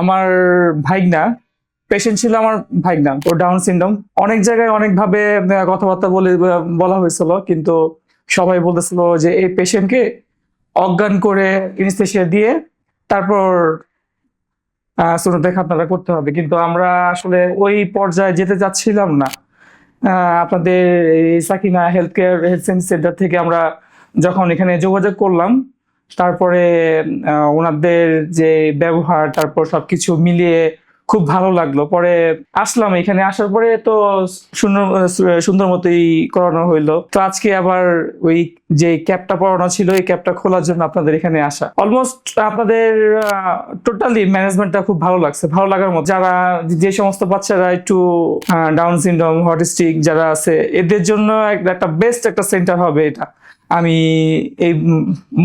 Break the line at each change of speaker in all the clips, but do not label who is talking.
আমার ভাইগনা পেশেন্ট ছিল আমার ভাইগনা ও ডাউন সিনড্রোম অনেক জায়গায় অনেকভাবে কথাবার্তা বলে বলা হয়েছিল, কিন্তু সবাই বলতেছিল যে এই পেশেন্টকে অজ্ঞান করে ইনস্টেশিয়া দিয়ে তারপর সুনতে খাতনাটা করতে হবে। কিন্তু আমরা আসলে ওই পর্যায়ে যেতে চাচ্ছিলাম না। আপনাদের এই Sakina health care, health centre থেকে আমরা যখন এখানে যোগাযোগ করলাম তারপরে ওনাদের যে ব্যবহার তারপর সবকিছু মিলিয়ে খুব ভালো লাগল। পরে আসলাম এখানে, আসার পরে তো সুন্দর সুন্দর মতোই করানো হইল। তো আজকে আবার ওই যে ক্যাপটা পরানো ছিল, এই ক্যাপটা খোলার জন্য আপনাদের এখানে আসা। অলমোস্ট আপনাদের টোটালি ম্যানেজমেন্টটা খুব ভালো লাগছে। ভালো লাগার মতো। যারা যে সমস্ত বাচ্চারা একটু ডাউন সিনড্রোম হটিস্টিক যারা আছে, এদের জন্য একটা বেস্ট একটা সেন্টার হবে এটা। আমি এই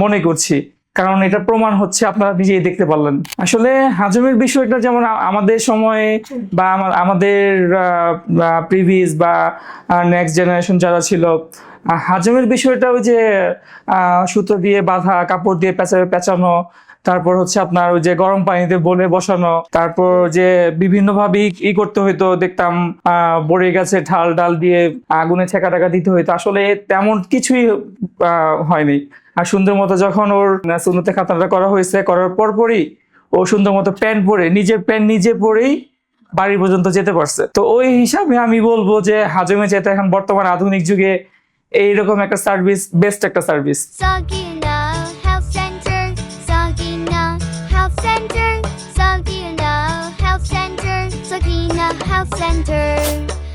মনে করছি। কারণ এটা প্রমাণ হচ্ছে আপনারা নিজেই দেখতে পারলেন। আসলে হাজমের বিষয়টা যেমন আমাদের সময়ে বা আমা- আমাদের প্রিভিয়াস বা নেক্সট জেনারেশন যারা ছিল হাজমের বিষয়টা ওই যে সুতো দিয়ে বাঁধা, কাপড় দিয়ে পেঁচা পেঁচানো, তারপর হচ্ছে আপনার ওই যে গরম পানিতে বলে বসানো, তারপর যে বিভিন্ন ভাবে ই করতে হইতো, দেখতাম আহ বড়ে গাছে ঢাল ডাল দিয়ে আগুনে ছেঁকা টাকা দিতে হইতো। আসলে তেমন কিছুই হয়নি। আর সুন্দর মতো যখন ওর সুন্নতে খাতাটা করা হয়েছে, করার পরপরই ও সুন্দর মতো প্যান্ট পরে, নিজের প্যান্ট নিজে পরেই বাড়ি পর্যন্ত যেতে পারছে তো ওই হিসাবে আমি বলব যে হাজমে যেতে এখন বর্তমান আধুনিক যুগে এইরকম একটা সার্ভিস বেস্ট একটা সার্ভিস
Health Center.